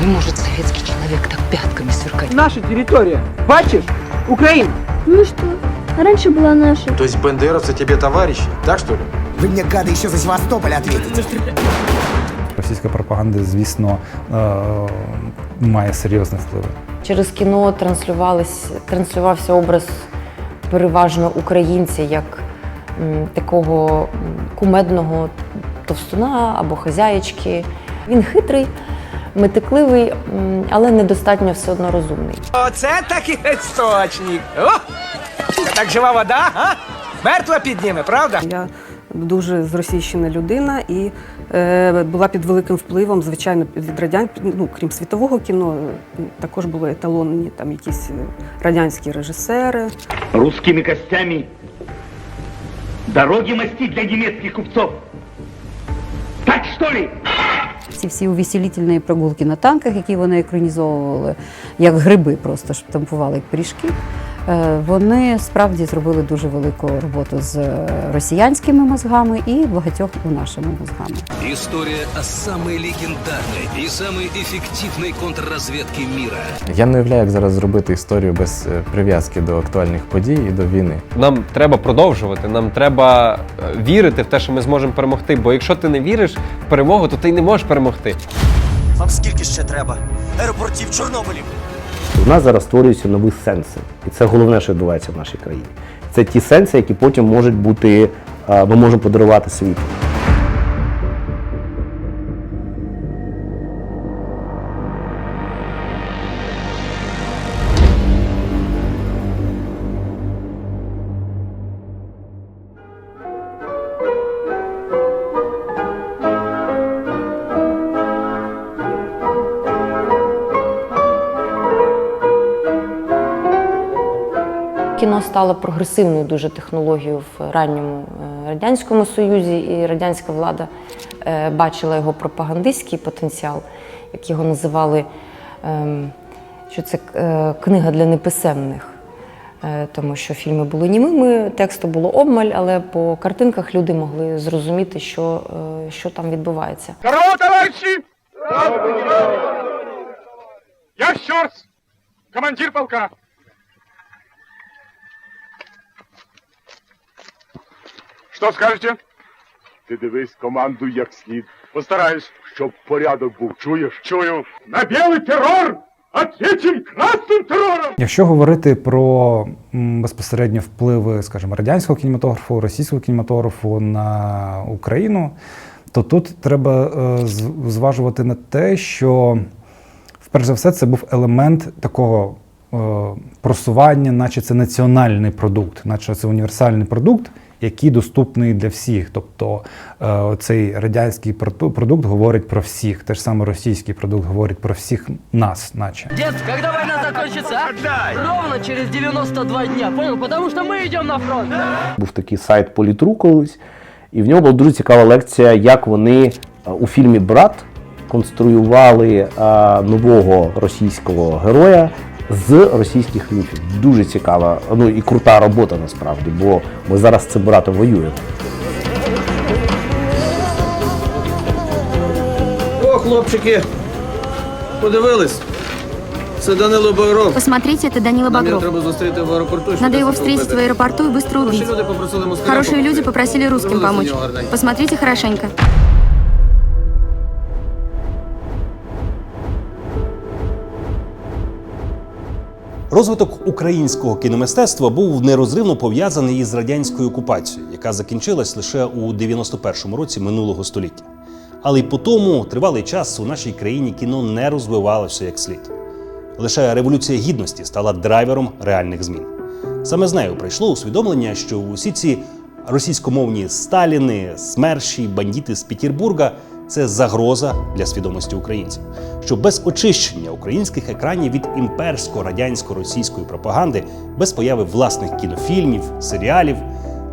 Не может советский человек так пятками сверкать. Наша территория. Бачишь? Украина. Ну и что? Раньше была наша. То есть бандеровцы тебе товарищи, так что ли? Вы мне, гады, еще за Севастополь ответите. Російська пропаганда, звісно, е, має серйозний вплив. Через кіно транслювались, транслювався образ переважно українця як м, такого м, кумедного товстуна або хазяєчки. Він хитрий, метикливий, але недостатньо все одно розумний. Оце такий істочник. О! Так жива вода, а? Мертва підніме, правда? Я дуже зросійщена людина і е, була під великим впливом, звичайно, від радян, ну, крім світового кіно, також були еталонні там якісь е, радянські режисери. русскими костями дороги мастить для немецких купцов. Так что ли? Ці всі увеселительні прогулки на танках, які вони екранізовували, як гриби, просто штампували як пиріжки. Е, Вони справді зробили дуже велику роботу з е, росіянськими мозгами і багатьох і нашими мозгами. История о самой легендарной и самой эффективной контрразведке мира. Я не уявляю, як зараз зробити історію без е, прив'язки до актуальних подій і до війни. Нам треба продовжувати. Нам треба вірити в те, що ми зможемо перемогти. Бо якщо ти не віриш в перемогу, то ти й не можеш перемогти. Вам скільки ще треба? Аеропортів Чорнобилів. У нас зараз створюються нові сенси. І це головне, що відбувається в нашій країні. Це ті сенси, які потім можуть бути, ми можемо подарувати світу. Стало прогресивною дуже технологією в ранньому е, радянському союзі, і радянська влада е, бачила його пропагандистський потенціал, як його називали, ем, що це е, книга для неписемних. Тому що фільми були німими, тексту було обмаль, але по картинках люди могли зрозуміти, що, що там відбувається. Здорово, товарищи! Я Щорс, командир полка. Що скажете? Ти дивись команду як слід, Постараюсь. щоб порядок був. Чуєш? Чую. На белый террор ответим красным террором! Якщо говорити про безпосередньо впливи, скажімо, радянського кінематографу, російського кінематографу на Україну, то тут треба е, зважувати на те, що вперше за все це був елемент такого е, просування, наче це національний продукт, наче це універсальний продукт, який доступний для всіх. Тобто е, цей радянський продукт говорить про всіх, те ж саме російський продукт говорить про всіх нас, наче. Дед, когда война закончится, а? Ровно через 92 дня, понял? Потому что мы идем на фронт. Був такий сайт Політру колись, і в нього була дуже цікава лекція, як вони у фільмі Брат конструювали а, нового російського героя з російських міфів. Дуже цікава, ну і крута робота насправді, бо ми зараз з цим братом воюємо. О, хлопчики, подивились. Це Данило Багров. Посмотрите, это Данила Нам його Багров. треба зустріти в аеропорту. Надо его встретить в аэропорту и быстро убить. люди попросили москаля Хорошие помогти. люди попросили русским Звернулися до помочь. нього гарненько. Посмотрите хорошенько. Розвиток українського кіномистецтва був нерозривно пов'язаний із радянською окупацією, яка закінчилась лише у 91-му році минулого століття. Але й по тому тривалий час у нашій країні кіно не розвивалося як слід. Лише революція гідності стала драйвером реальних змін. Саме з нею прийшло усвідомлення, що усі ці російськомовні Сталіни, смерші, бандити з Петербурга це загроза для свідомості українців. Що без очищення українських екранів від імперсько-радянсько-російської пропаганди, без появи власних кінофільмів, серіалів,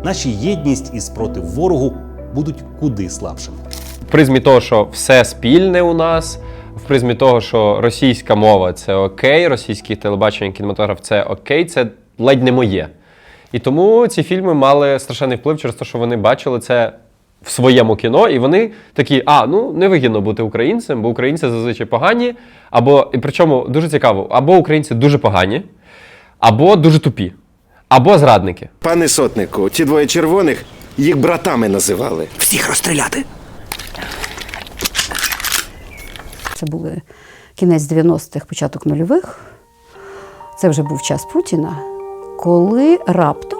наша єдність і спротив ворогу будуть куди слабшими. В призмі того, що все спільне у нас, в призмі того, що російська мова це окей, російське телебачення, кінематограф це окей, це ледь не моє. І тому ці фільми мали страшенний вплив через те, що вони бачили це в своєму кіно, і вони такі: а, ну невигідно бути українцем, бо українці зазвичай погані, або і причому дуже цікаво, або українці дуже погані, або дуже тупі, або зрадники. Пане сотнику, ті двоє червоних їх братами називали. Всіх розстріляти. Це були кінець 90-х, початок нульових. Це вже був час Путіна, коли раптом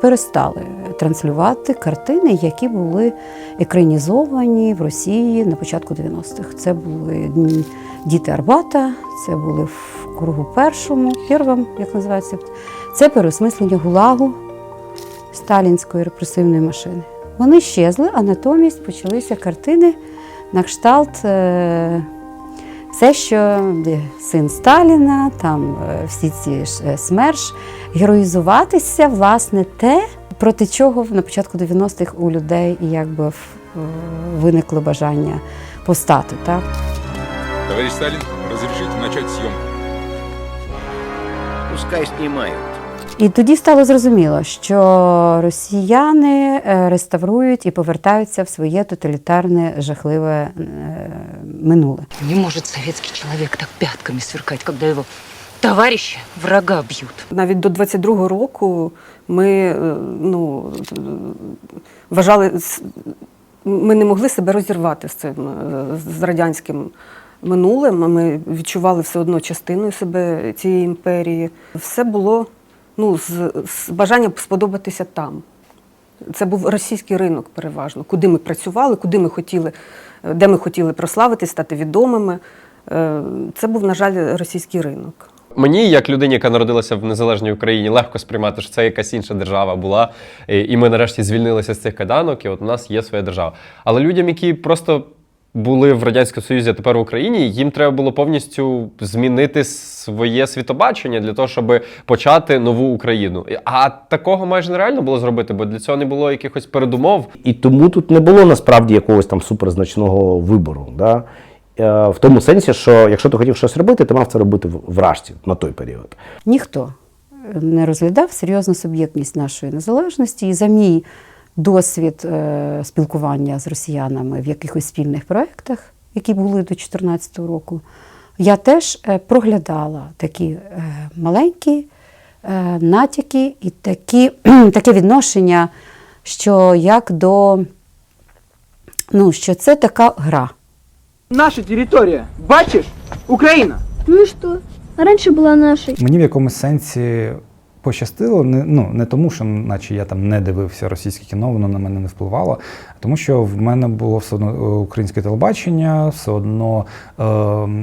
перестали транслювати картини, які були екранізовані в Росії на початку 90-х. Це були «Дні- Діти Арбата, це були в кругу першому, первому, як називається. Це переосмислення ГУЛАГу сталінської репресивної машини. Вони щезли, а натомість почалися картини на кшталт е, все, що син Сталіна, там е, всі ці е, СМЕРШ, героїзуватися, власне, те, проти чого на початку 90-х у людей якби в- е, виникло бажання постати. Так? Товарищ Сталин, разрешите начать съемку. Пускай знімають. І тоді стало зрозуміло, що росіяни е, реставрують і повертаються в своє тоталітарне жахливе е, минуле. Не может советский человек так пятками сверкать, когда его товарища врага бьют. Навіть до 22-го року ми е, ну, вважали, с- ми не могли себе розірвати з цим з радянським минулим. Ми відчували все одно частиною себе цієї імперії. Все було ну, з, з бажанням сподобатися там. Це був російський ринок переважно, куди ми працювали, куди ми хотіли, е, де ми хотіли прославитись, стати відомими. Е, Це був, на жаль, російський ринок. Мені, як людині, яка народилася в незалежній Україні, легко сприймати, що це якась інша держава була, і ми нарешті звільнилися з цих кайданок, і от у нас є своя держава. Але людям, які просто були в Радянському Союзі, а тепер в Україні, їм треба було повністю змінити своє світобачення для того, щоб почати нову Україну. А такого майже нереально було зробити, бо для цього не було якихось передумов. І тому тут не було насправді якогось там суперзначного вибору. Да? Е, В тому сенсі, що якщо ти хотів щось робити, ти мав це робити в в Рашці на той період. Ніхто не розглядав серйозну суб'єктність нашої незалежності. І за мій досвід е, спілкування з росіянами в якихось спільних проєктах, які були до 2014 року, я теж е, проглядала такі е, маленькі е, натяки і такі, таке відношення, що як до ну, що це така гра. Наша територія. Бачиш? Україна. Ну и что? Раньше была нашей. Мені в якомусь сенсі пощастило, не, ну, не тому, що наче я там не дивився російське кіно, воно на мене не впливало, а тому що в мене було все одно е, українське телебачення, все одно е,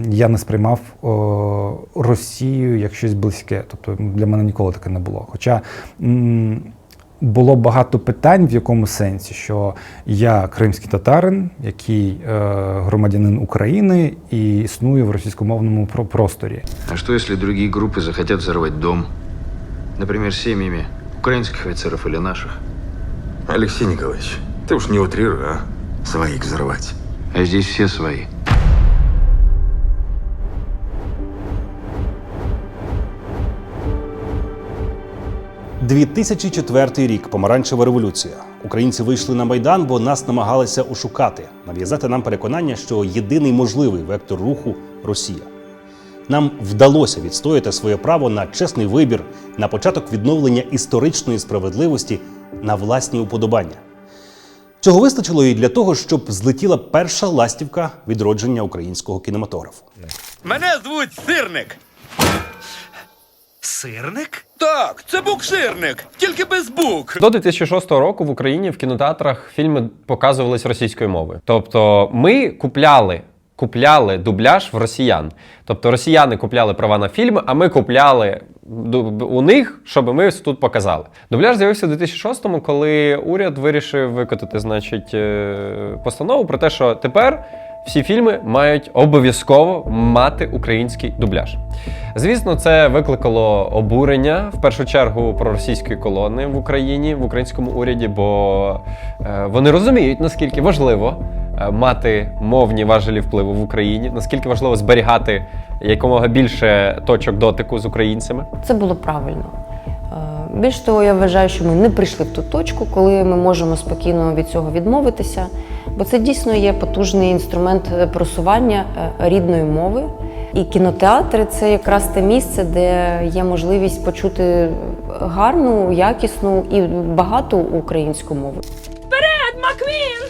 я не сприймав е, Росію як щось близьке. Тобто для мене ніколи таке не було. Хоча. м, було багато питань в якому сенсі, що я кримський татарин, який е, громадянин України і існую в російськомовному просторі. А что, если другие группы захотят взорвать дом? Например, семьями украинских офицеров или наших? Алексей Николаевич, ты уж не утрируй, а? Своих взорвать. А здесь все свои. – 2004 рік помаранчева революція. Українці вийшли на майдан, бо нас намагалися ошукати, нав'язати нам переконання, що єдиний можливий вектор руху Росія. Нам вдалося відстояти своє право на чесний вибір, на початок відновлення історичної справедливості на власні уподобання. Цього вистачило і для того, щоб злетіла перша ластівка відродження українського кінематографу. Мене звуть Сирник. Сирник? Так, це буксирник, тільки без бук. До 2006 року в Україні в кінотеатрах фільми показувались російською мовою. Тобто ми купляли. Купляли дубляж в росіян. Тобто росіяни купляли права на фільми, а ми купляли у них, щоб ми тут показали. Дубляж з'явився в 2006-му, коли уряд вирішив викотити, значить, е, постанову про те, що тепер всі фільми мають обов'язково мати український дубляж. Звісно, це викликало обурення в першу чергу проросійської колони в Україні, в українському уряді, бо е, вони розуміють, наскільки важливо мати мовні важелі впливу в Україні, наскільки важливо зберігати якомога більше точок дотику з українцями. Це було правильно. Е, Більш того, я вважаю, що ми не прийшли в ту точку, коли ми можемо спокійно від цього відмовитися, бо це дійсно є потужний інструмент е, просування е, рідної мови. І кінотеатри це якраз те місце, де є можливість почути гарну, якісну і багату українську мову. Вперед, Маквін!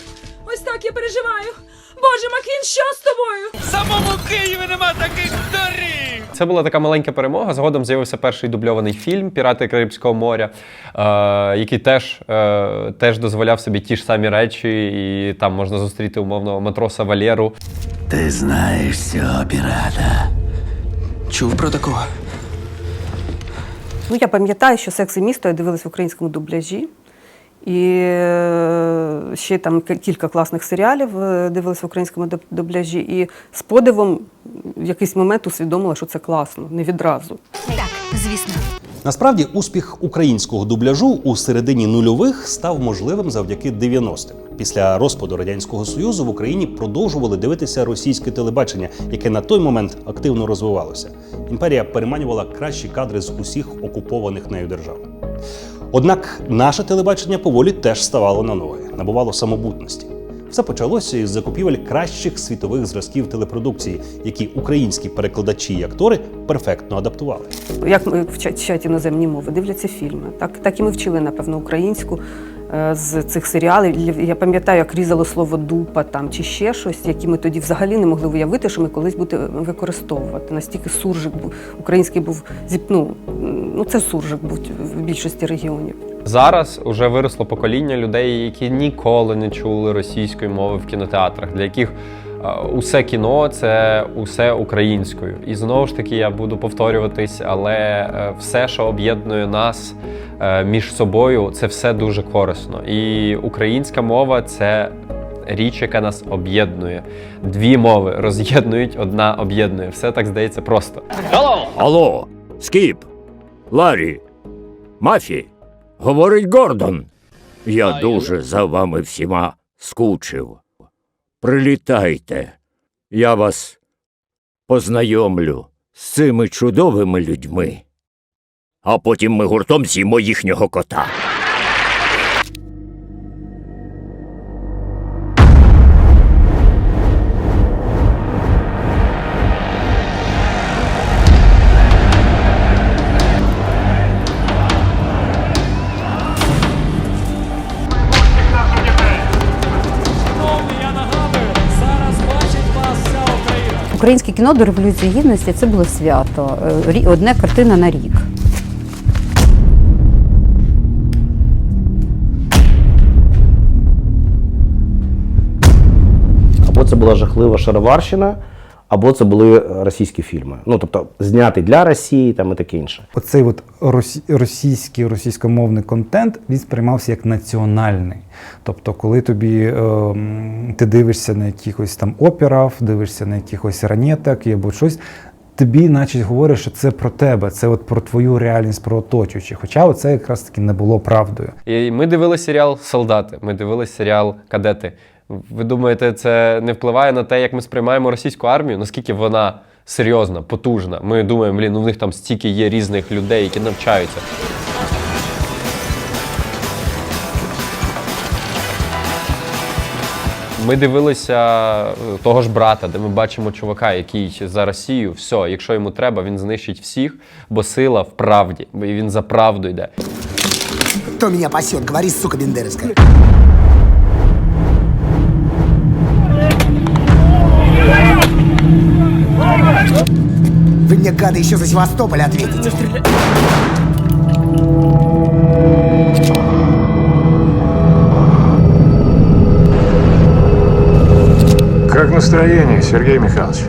Так я переживаю. Боже, Маквін, що з тобою? В самому Києві нема таких доріг! Це була така маленька перемога. Згодом з'явився перший дубльований фільм Пірати Карибського моря, е, який теж, е, теж дозволяв собі ті ж самі речі, і там можна зустріти умовного матроса Валєру. Ти знаєш цього пірата. Чув про такого? Ну, я пам'ятаю, що секс і місто я дивилась в українському дубляжі. І е, ще там кілька класних серіалів е, дивилась в українському дубляжі. І з подивом в якийсь момент усвідомила, що це класно, не відразу. Так, звісно. Насправді, успіх українського дубляжу у середині нульових став можливим завдяки 90-м. Після розпаду радянського союзу в Україні продовжували дивитися російське телебачення, яке на той момент активно розвивалося. Імперія переманювала кращі кадри з усіх окупованих нею держав. Однак наше телебачення поволі теж ставало на ноги, набувало самобутності. Все почалося із закупівель кращих світових зразків телепродукції, які українські перекладачі і актори перфектно адаптували. Як ми вчать, іноземні мови, дивляться фільми. Так, так і ми вчили, напевно, українську з цих серіалів. Я пам'ятаю, як різало слово дупа там чи ще щось, які ми тоді взагалі не могли уявити, що ми колись будемо використовувати. Настільки суржик був український був зіпну. ну, це суржик був в більшості регіонів. Зараз уже виросло покоління людей, які ніколи не чули російської мови в кінотеатрах, для яких е, усе кіно це усе українською. І знову ж таки я буду повторюватись, але е, все, що об'єднує нас е, між собою, це все дуже корисно. І українська мова це. Річ, яка нас об'єднує. Дві мови роз'єднують, одна об'єднує. Все так здається просто. Алло, Скіп, Ларі, Мафі, говорить Гордон. Я дуже за вами всіма скучив. Прилітайте, я вас познайомлю з цими чудовими людьми. А потім ми гуртом з'їмо їхнього кота. Українське кіно до Революції Гідності це було свято. Одна картина на рік. Або це була жахлива шароварщина, або це були е, російські фільми. Ну тобто зняти для Росії там і таке інше. Оцей от росі- російський, російськомовний контент він сприймався як національний. Тобто, коли тобі ем, ти дивишся на якихось там операв, дивишся на якихось ранеток або щось. Тобі, наче, говорять, що це про тебе, це от про твою реальність, про оточуючих. Хоча це якраз таки не було правдою. І ми дивилися серіал Солдати, ми дивилися серіал Кадети. Ви думаєте, це не впливає на те, як ми сприймаємо російську армію? Наскільки вона серйозна, потужна? Ми думаємо, блін, ну в них там стільки є різних людей, які навчаються. Ми дивилися е, того ж брата, де ми бачимо чувака, який за Росію, все, якщо йому треба, він знищить всіх, бо сила в правді, бо він за правду йде. Кто меня пасет? Говори, сука бендеровская. мне, гады, еще за Севастополь ответите. Как настроение, Сергей Михайлович?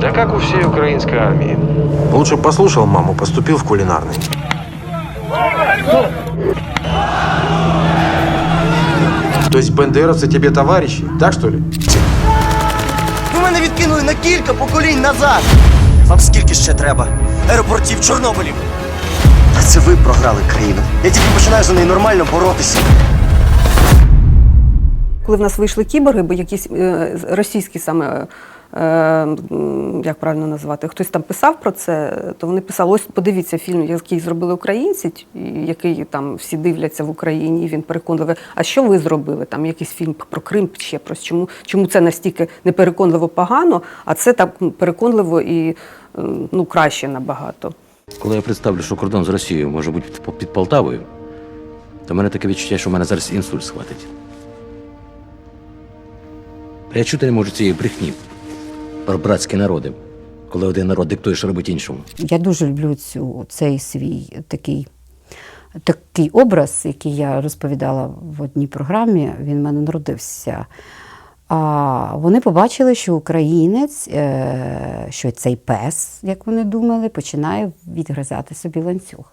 Да как у всей украинской армии. Лучше б послушал маму, поступил в кулинарный. То есть бендеровцы тебе товарищи, так что ли? Ви мене відкинули на кілька поколінь назад. Вам скільки ще треба? Аеропортів, Чорнобилів. Та це ви програли країну. Я тільки починаю за неї нормально боротися. Коли в нас вийшли кіборги, бо якісь е, російські саме е, як правильно назвати, хтось там писав про це, то вони писали: ось подивіться фільм, який зробили українці, який там всі дивляться в Україні. і Він переконливий. А що ви зробили? Там якийсь фільм про Крим ще про чому, чому це настільки непереконливо погано, а це так переконливо і е, ну краще набагато. Коли я представлю, що кордон з Росією може бути під Полтавою, то в мене таке відчуття, що в мене зараз інсульт схватить. Я чути не можу цієї брехні про братські народи, коли один народ диктує, що робить іншому. Я дуже люблю цю, цей свій такий, такий образ, який я розповідала в одній програмі, він в мене народився. А вони побачили, що українець, е, що цей пес, як вони думали, починає відгризати собі ланцюг.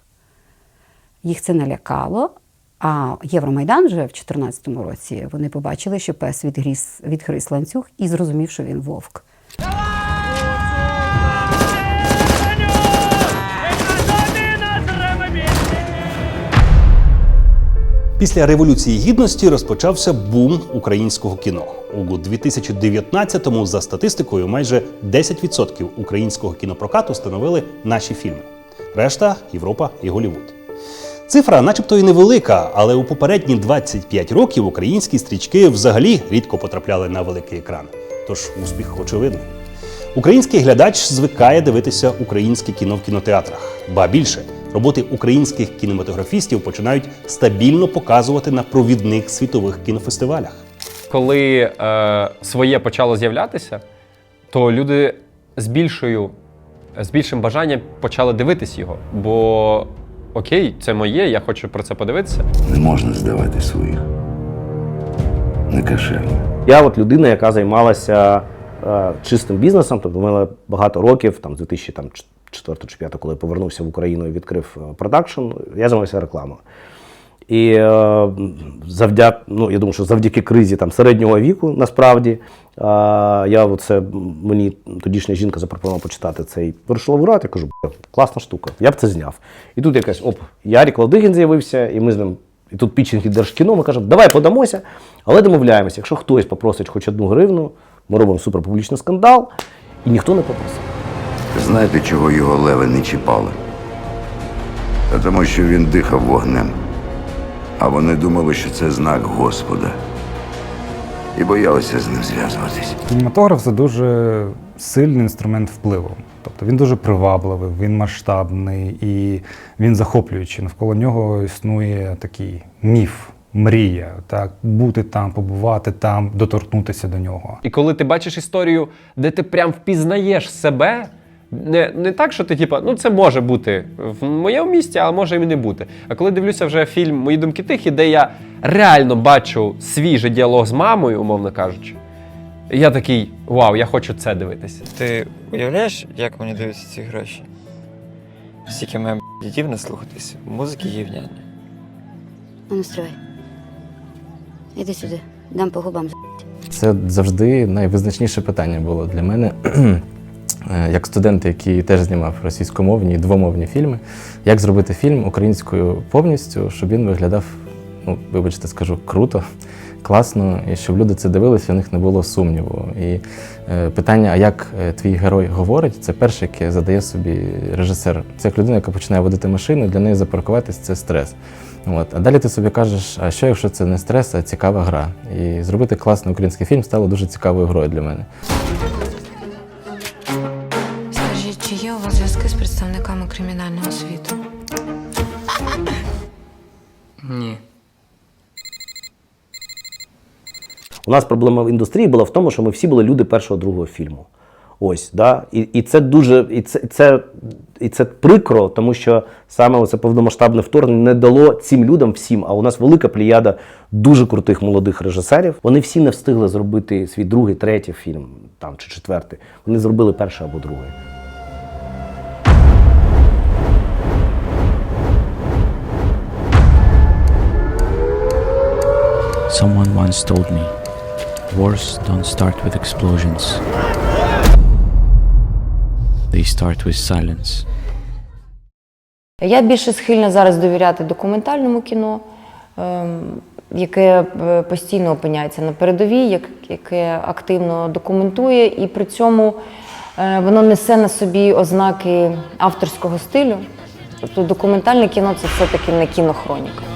Їх це налякало. А Євромайдан вже в 2014 році вони побачили, що пес відгриз, відгриз ланцюг і зрозумів, що він вовк. Після Революції Гідності розпочався бум українського кіно. У 2019-му, за статистикою, майже 10% українського кінопрокату становили наші фільми. Решта Європа і Голівуд. Цифра, начебто, і невелика, але у попередні 25 років українські стрічки взагалі рідко потрапляли на великий екран. Тож успіх очевидний. Український глядач звикає дивитися українське кіно в кінотеатрах. Ба більше, роботи українських кінематографістів починають стабільно показувати на провідних світових кінофестивалях. Коли е, своє почало з'являтися, то люди з більшою, з більшим бажанням почали дивитись його. Бо окей, це моє, я хочу про це подивитися. Не можна здавати своїх. Не кошерно. Я от людина, яка займалася е, чистим бізнесом, тобто мене багато років, там з 2004 чи 5, коли я повернувся в Україну і відкрив е, продакшн, я займався рекламою. І е, завдяки, ну я думаю, що завдяки кризі там середнього віку, насправді, е, я оце, мені тодішня жінка запропонувала почитати цей вирішила Я кажу, класна штука, я б це зняв. І тут якась оп, Ярік Ладигін з'явився, і ми з ним. І тут пічинг від Держкіно, ми кажемо, давай подамося, але домовляємося. Якщо хтось попросить хоч одну гривну, ми робимо суперпублічний скандал, і ніхто не попросив. Знаєте, чого його леви не чіпали? Та тому, що він дихав вогнем. А вони думали, що це знак Господа. І боялися з ним зв'язуватись. Кінематограф це дуже сильний інструмент впливу. Тобто він дуже привабливий, він масштабний і він захоплюючий. Навколо нього існує такий міф, мрія, так бути там, побувати там, доторкнутися до нього. І коли ти бачиш історію, де ти прям впізнаєш себе, не, не так, що ти, типа, ну це може бути в моєму місті, а може і не бути. А коли дивлюся вже фільм Мої думки тихі, де я реально бачу свіжий діалог з мамою, умовно кажучи, я такий вау, я хочу це дивитися. Ти уявляєш, як мені даються ці гроші? Стільки має дітів не слухатись, музики гівняні. А ну стривай. Іди сюди, дам по губам. Це завжди найвизначніше питання було для мене, Е, як студент, який теж знімав російськомовні і двомовні фільми. Як зробити фільм українською повністю, щоб він виглядав, ну, вибачте, скажу, круто, класно, і щоб люди це дивилися, у них не було сумніву. І е, питання, а як е, твій герой говорить, це перше, яке задає собі режисер. Це як людина, яка починає водити машину, для неї запаркуватись це стрес. От. А далі ти собі кажеш, а що якщо це не стрес, а цікава гра? І зробити класний український фільм стало дуже цікавою грою для мене. Скажіть, чи є у вас зв'язки з представниками кримінального світу? Ні. У нас проблема в індустрії була в тому, що ми всі були люди першого другого фільму. Ось, да? і, і це дуже і це, і це, і це прикро, тому що саме це повномасштабне вторгнення не дало цим людям всім. А у нас велика плеяда дуже крутих молодих режисерів. Вони всі не встигли зробити свій другий, третій фільм там чи четвертий. Вони зробили перший або другий. Someone once told me, wars don't start with explosions. They start with silence. Я більше схильна зараз довіряти документальному кіно. Ем, яке е, постійно опиняється на передовій, яке активно документує, і при цьому е, воно несе на собі ознаки авторського стилю. Тобто документальне кіно це все-таки не кінохроніка.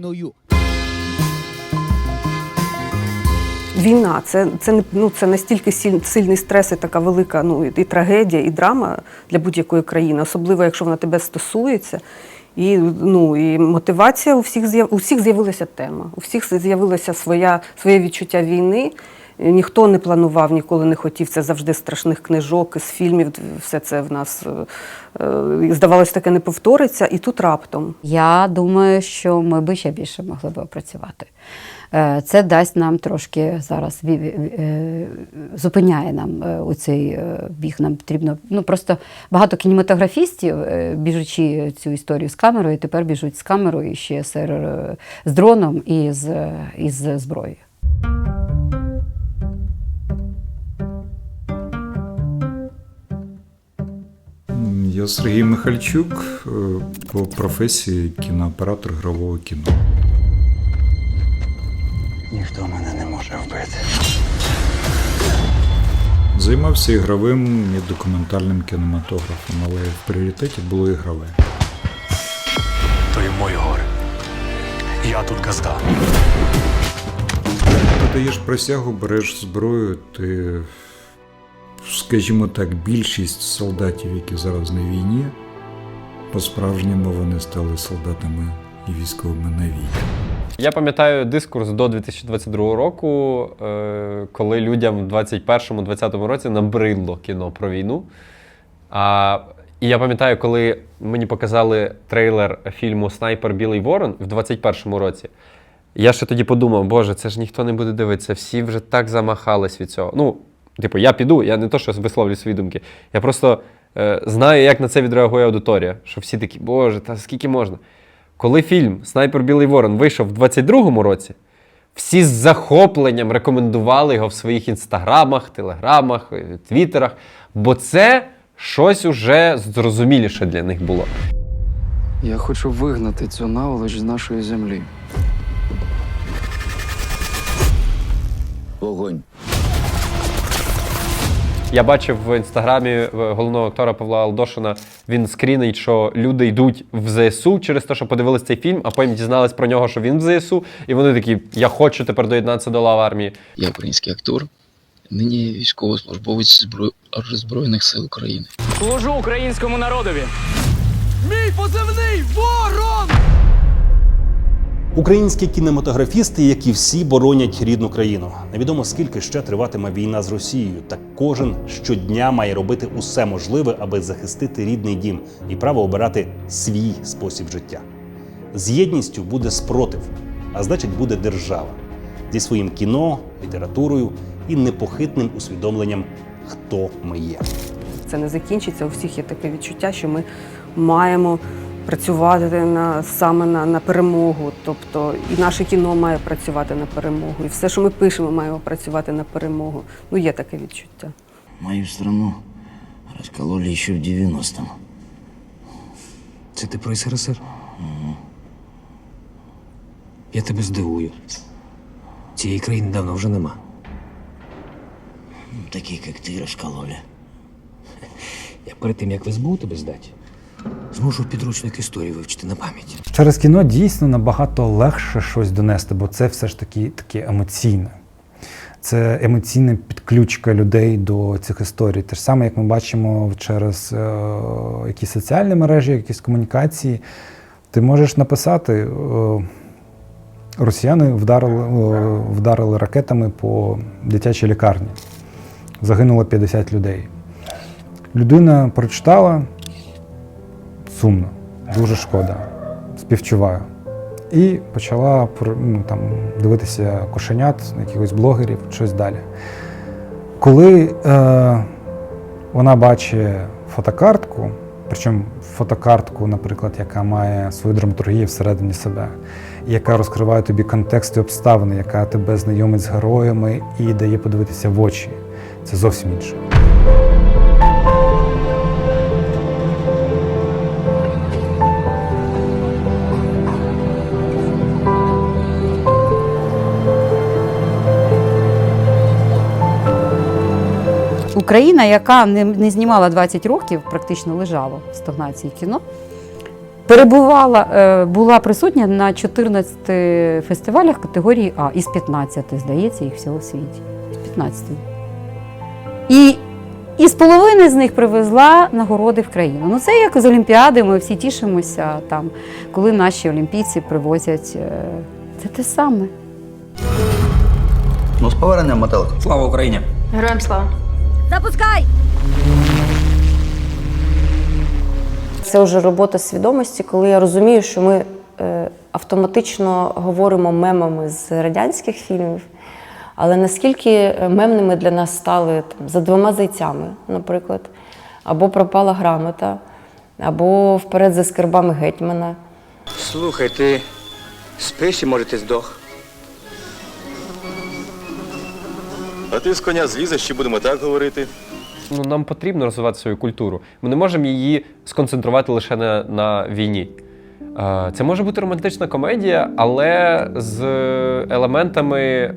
Україною. Війна це, це, ну, це настільки сильний стрес і така велика ну, і, трагедія, і драма для будь-якої країни, особливо якщо вона тебе стосується. І, ну, і мотивація у всіх у всіх з'явилася тема, у всіх з'явилося своє відчуття війни. Ніхто не планував, ніколи не хотів. Це завжди страшних книжок, з фільмів. Все це в нас е, е, здавалось, таке не повториться. І тут раптом. Я думаю, що ми би ще більше могли б опрацювати. Е, Це дасть нам трошки зараз зупиняє нам у цей біг. Нам потрібно ну просто багато кінематографістів, біжучи цю історію з камерою, тепер біжуть з камерою ще з дроном і з, і з зброєю. Я Сергій Михальчук е, по професії кінооператор ігрового кіно. Ніхто мене не може вбити. Займався ігровим і документальним кінематографом, але в пріоритеті було ігрове. То й моє горе. Я тут газда. Ти даєш присягу, береш зброю, ти, скажімо так, більшість солдатів, які зараз на війні, по-справжньому вони стали солдатами і військовими на війні. Я пам'ятаю дискурс до 2022 року, е, коли людям в 21-20 році набридло кіно про війну. А, і я пам'ятаю, коли мені показали трейлер фільму Снайпер Білий Ворон в 21-му році. Я ще тоді подумав, боже, це ж ніхто не буде дивитися, всі вже так замахались від цього. Ну, типу, я піду, я не то, що висловлю свої думки. Я просто е, знаю, як на це відреагує аудиторія. Що всі такі, боже, та скільки можна. Коли фільм Снайпер Білий Ворон вийшов в 22-му році, всі з захопленням рекомендували його в своїх інстаграмах, телеграмах, е, твіттерах, бо це щось уже зрозуміліше для них було. Я хочу вигнати цю наволоч з нашої землі. Вогонь. Я бачив в інстаграмі е, головного актора Павла Алдошина. Він скрінить, що люди йдуть в ЗСУ через те, що подивились цей фільм, а потім дізнались про нього, що він в ЗСУ, і вони такі: я хочу тепер доєднатися до лав армії. Я український актор, нині військовослужбовець зброй... Збройних сил України. Служу українському народові. Мій позивний ворон! Українські кінематографісти, як і всі, боронять рідну країну. Невідомо скільки ще триватиме війна з Росією, та кожен щодня має робити усе можливе, аби захистити рідний дім і право обирати свій спосіб життя. З єдністю буде спротив, а значить, буде держава зі своїм кіно, літературою і непохитним усвідомленням, хто ми є. Це не закінчиться. У всіх є таке відчуття, що ми маємо працювати на саме на, на перемогу. Тобто і наше кіно має працювати на перемогу, і все, що ми пишемо, маємо працювати на перемогу. Ну є таке відчуття. Мою страну розкололи ще в 90-му. Це ти про СРСР? Я тебе здивую. Цієї країни давно вже нема. Такі, як ти, розкололи. Я перед тим, як в СБУ тебе здати, зможу підручник історії вивчити на пам'ять. Через кіно дійсно набагато легше щось донести, бо це все ж таки таке емоційне. Це емоційна підключка людей до цих історій. Те ж саме, як ми бачимо через е, якісь соціальні мережі, якісь комунікації. Ти можеш написати: е, росіяни вдарили, е, вдарили ракетами по дитячій лікарні. Загинуло 50 людей. Людина прочитала сумно, дуже шкода, співчуваю. І почала ну, там, дивитися кошенят, якихось блогерів, щось далі. Коли е, вона бачить фотокартку, причому фотокартку, наприклад, яка має свою драматургію всередині себе, яка розкриває тобі контекст і обставини, яка тебе знайомить з героями і дає подивитися в очі. це зовсім інше. Україна, яка не, не знімала 20 років, практично лежала в стагнації кіно, перебувала, е, була присутня на 14 фестивалях категорії А із 15, здається, їх всього в світі. З 15. І із половини з них привезла нагороди в країну. Ну це як з Олімпіади, ми всі тішимося там, коли наші олімпійці привозять. е, Це те саме. Ну, з поверненням, Метелик. Слава Україні! Героям слава. Запускай! Це вже робота свідомості, коли я розумію, що ми е, автоматично говоримо мемами з радянських фільмів. Але наскільки е, мемними для нас стали там, за двома зайцями, наприклад, або пропала грамота, або вперед за скарбами гетьмана. Слухай, ти спиш і може ти здох. А ти з коня злізеш, чи будемо так говорити? Ну, нам потрібно розвивати свою культуру. Ми не можемо її сконцентрувати лише на, на війні. Е, Це може бути романтична комедія, але з елементами е,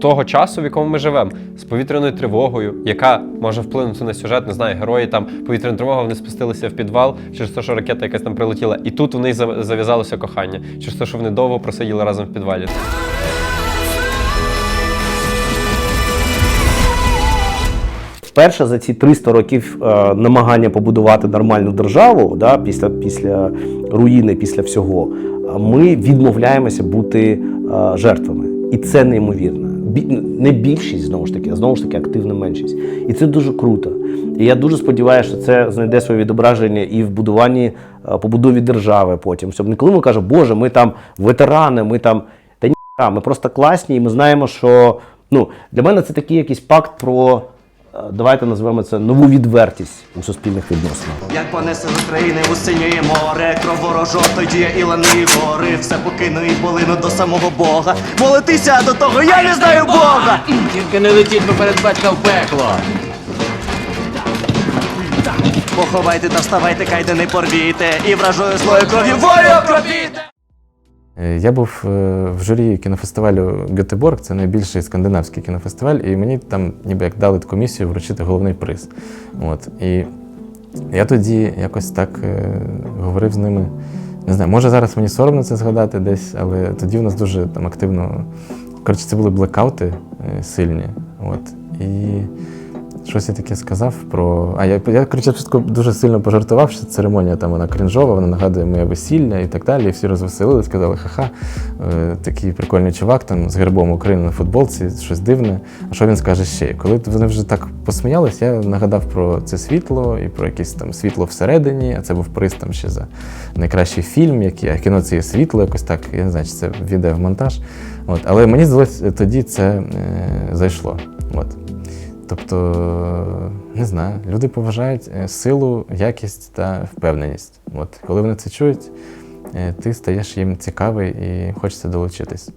того часу, в якому ми живемо, з повітряною тривогою, яка може вплинути на сюжет. Не знаю, герої там повітряна тривога, вони спустилися в підвал через те, що ракета якась там прилетіла, і тут у них зав- зав'язалося кохання, через те, що вони довго просиділи разом в підвалі. Вперше за ці 300 років е, намагання побудувати нормальну державу да, після, після руїни, після всього, е, ми відмовляємося бути е, жертвами. І це неймовірно. Не більшість, знову ж таки, а знову ж таки активна меншість. І це дуже круто. І я дуже сподіваюся, що це знайде своє відображення і в будуванні побудові держави потім. Щоб не коли ми кажемо, Боже, ми там ветерани, ми там. Та ні, ми просто класні, і ми знаємо, що ну, для мене це такий якийсь пакт про. Е, Давайте назвемо це нову відвертість у суспільних відносинах. Як понесе з України у синє море, кров ворожок, тоді і лани гори, все покину і полину до самого Бога. Молитися до того, я не знаю Бога! Тільки не летіть поперед батька в пекло. Поховайте та вставайте, кайде не порвійте, і вражою злою кров'ю волю окропіте! Е, Я був е, в журі кінофестивалю Гетеборг, це найбільший скандинавський кінофестиваль, і мені там ніби як дали таку місію вручити головний приз. От. І я тоді якось так е, говорив з ними. Не знаю, може зараз мені соромно це згадати десь, але тоді в нас дуже там активно. Коротше, це були блекаути сильні. От. І щось я таке сказав про. А я, я коротше, дуже сильно пожартував, що церемонія там вона крінжова, вона нагадує моє весілля і так далі. І всі розвеселили, сказали, ха-ха, е, такий прикольний чувак там з гербом України на футболці, щось дивне. А що він скаже ще? І Коли вони вже так посміялись, я нагадав про це світло і про якесь там світло всередині, а це був приз там ще за найкращий фільм, який, а кіно це є світло, якось так. Я не знаю, чи це відеомонтаж. От. Але мені здалось, тоді це е, зайшло. От. Тобто, не знаю, люди поважають е, силу, якість та впевненість. От коли вони це чують, е, ти стаєш їм цікавий і хочеться долучитись.